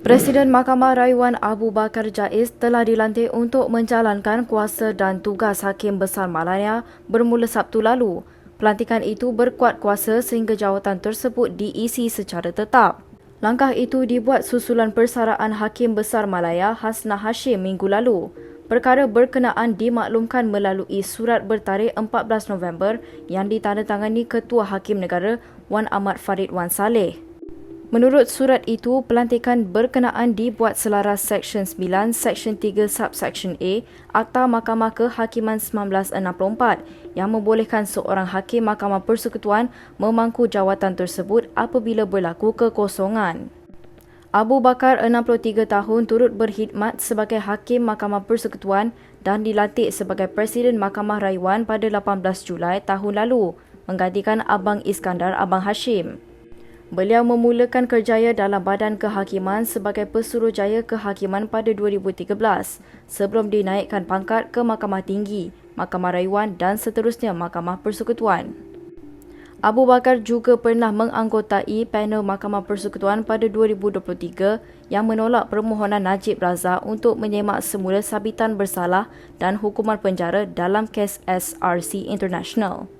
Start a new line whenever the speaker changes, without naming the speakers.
Presiden Mahkamah Rayuan Abu Bakar Jaiz telah dilantik untuk menjalankan kuasa dan tugas Hakim Besar Malaya bermula Sabtu lalu. Pelantikan itu berkuat kuasa sehingga jawatan tersebut diisi secara tetap. Langkah itu dibuat susulan persaraan Hakim Besar Malaya Hasna Hashim minggu lalu. Perkara berkenaan dimaklumkan melalui surat bertarikh 14 November yang ditandatangani Ketua Hakim Negara Wan Ahmad Farid Wan Saleh. Menurut surat itu, pelantikan berkenaan dibuat selaras Seksyen 9, Seksyen 3 Subsection A Akta Mahkamah Kehakiman 1964 yang membolehkan seorang hakim Mahkamah Persekutuan memangku jawatan tersebut apabila berlaku kekosongan. Abu Bakar, 63 tahun, turut berkhidmat sebagai Hakim Mahkamah Persekutuan dan dilantik sebagai Presiden Mahkamah Rayuan pada 18 Julai tahun lalu, menggantikan Abang Iskandar Abang Hashim. Beliau memulakan kerjaya dalam Badan Kehakiman sebagai Pesuruhjaya Kehakiman pada 2013 sebelum dinaikkan pangkat ke Mahkamah Tinggi, Mahkamah Rayuan dan seterusnya Mahkamah Persekutuan. Abu Bakar juga pernah menganggotai panel Mahkamah Persekutuan pada 2023 yang menolak permohonan Najib Razak untuk menyemak semula sabitan bersalah dan hukuman penjara dalam kes SRC International.